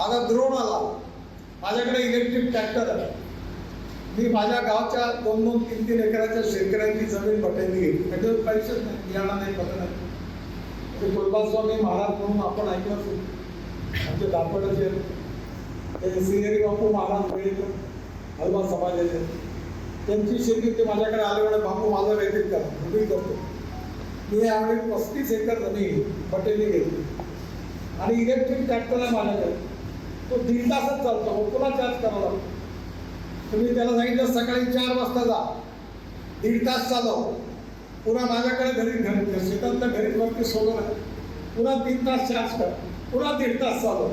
आता द्रोण आला. माझ्याकडे इलेक्ट्रिक ट्रॅक्टर आहे. मी माझ्या गावच्या दोन दोन तीन तीन एकराच्या शेतकऱ्यांची जमीन पट्ट्यांनी घेतली. त्याच्यावर पैसेच नाही बियाणा नाही पत्र नाही. ते कुलबास्वामी महाराज म्हणून आपण ऐकलं असेल. आमचे दापडाचे ते सिनेरी बापू महाराज वेळेकर हलवा समाजाचे. त्यांची शेती ते माझ्याकडे आल्यामुळे बापू माझं व्यतीत करा मी करतो. मी यावेळी पस्तीस एकर जमीन पटेली घेतली. आणि इलेक्ट्रिक ट्रॅक्टर आहे माझ्याकडे. तो दीड तासच चालतो. मग पुन्हा चार्ज करावा लागतो? तुम्ही त्याला सांगितलं सकाळी चार वाजता जा. दीड तास चालव. पुन्हा माझ्याकडे घरी घरी शेतात तर घरी वरती सोडून आहे पुन्हा तीन तास चार्ज कर. पुन्हा दीड तास चालव.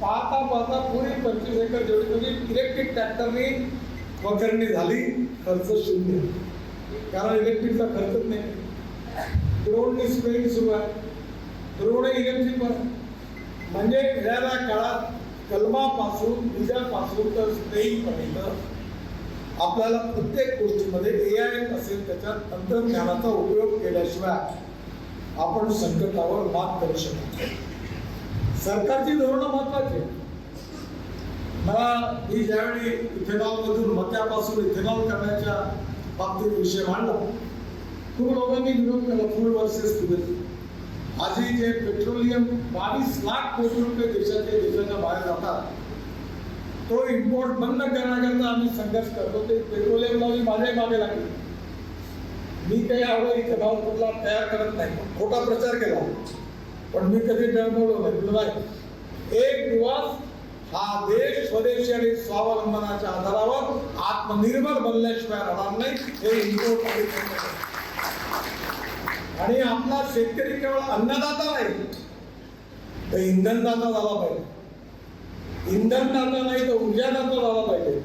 पाहता पाहता पुरी पंचवीस एकर जेवढी तुम्ही इलेक्ट्रिक ट्रॅक्टरनी वखरणी झाली खर्च शून्य. कारण इलेक्ट्रिकचा खर्चच नाही. ड्रोननी स्प्रेइंग सुरू आहे. रोड इलेक्ट्रिक म्हणजे येणाऱ्या काळात कलमापासून बीजापासून तर स्प्रेइंगपर्यंत आपल्याला प्रत्येक गोष्टीमध्ये ए आय असेल त्याच्यात तंत्रज्ञानाचा उपयोग केल्याशिवाय आपण संकटावर मात करू शकतो सरकारची धोरणं महत्वाची मला मी ज्यावेळी इथेनॉलमधून मक्यापासून इथेनॉल करण्याच्या बाबतीत विषय मांडला खूप लोकांनी विरोध केला फूड वर्सेस आजही जे पेट्रोलियम बावीस लाख कोटी रुपये देशाचे देशाच्या बाहेर जातात तो इम्पोर्ट बंद करण्याकरता आम्ही संघर्ष करतो. ते पेट्रोलियमला मी माझ्याही मागे लागले. मी काही आवडं इथे भाव कुठला तयार करत नाही. खोटा प्रचार केला. पण मी कधी डळमळलो नाही. नाही. एक दिवस हा देश स्वदेशी आणि स्वावलंबनाच्या आधारावर आत्मनिर्भर बनल्याशिवाय राहणार नाही. हे इम्पोर्ट आणि आपला शेतकरी केवळ अन्नदाता नाही तर इंधनदाता झाला पाहिजे. इंधनदाता नाही तर ऊर्जादाता झाला पाहिजे.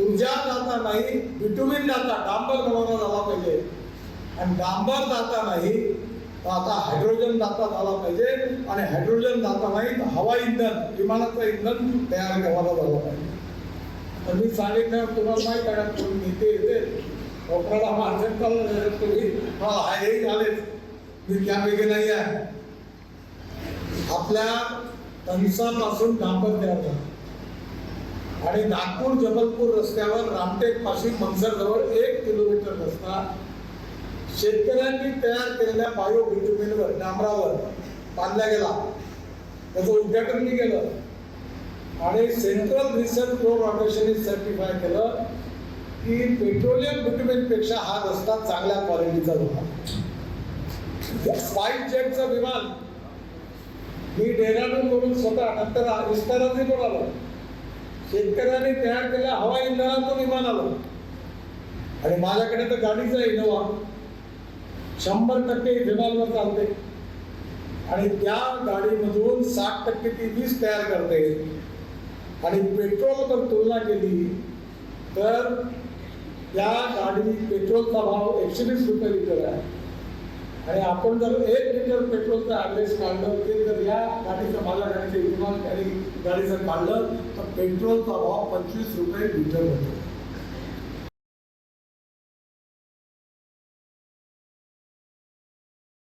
ऊर्जादाता नाही विटुमिन दाता डांबर बनवला झाला पाहिजे. आणि डांबर दाता नाही तर आता हायड्रोजन दाता झाला पाहिजे. आणि हायड्रोजन दाता नाही तर हवा इंधन विमानाचं इंधन तयार करायला झालं पाहिजे. तर मी सांगितलं तुम्हाला माहीत आहे नेते येते? कोकणाला माणसं चाललं तुम्ही. हा हे झालेच मी त्यापैकी नाही आहे. आपल्या तनसापासून डांबर तयार आणि नागपूर जबलपूर रस्त्यावर रामटेक पाशी मनसर एक किलोमीटर रस्ता शेतकऱ्यांनी तयार केलेल्या बायो बिटुमिनवर डांबरावर बांधला गेला. त्याचं उद्घाटन मी केलं. आणि सेंट्रल रिसर्च बोर्ड ऑर्गनायझेशनने सर्टिफाय केलं. की पेट्रोलियम बिटुमिनपेक्षा हा रस्ता चांगल्या क्वालिटीचा होता. स्पाईस जेटचं विमान मी डेहराडून करून स्वतः नंतर विस्तारातही पण आलो शेतकऱ्यांनी तयार केल्या हवाई इंधनाचं विमान आलं. आणि माझ्याकडे तर गाडीचा इनोवा. शंभर टक्के इथेनॉलवर चालते. आणि त्या गाडीमधून साठ टक्के ती वीज तयार करते. आणि पेट्रोल जर तुलना केली तर त्या गाडी पेट्रोलचा भाव एकशे वीस रुपये लिटर आहे. आणि आपण जर एक लिटर पेट्रोलचं ॲव्हरेज काढलं ते जर या गाडीचं माझ्या गाडीचं इथेनॉल गाडी गाडीचं काढलं तर पेट्रोलचा भाव पंचवीस रुपये लिटर होतो.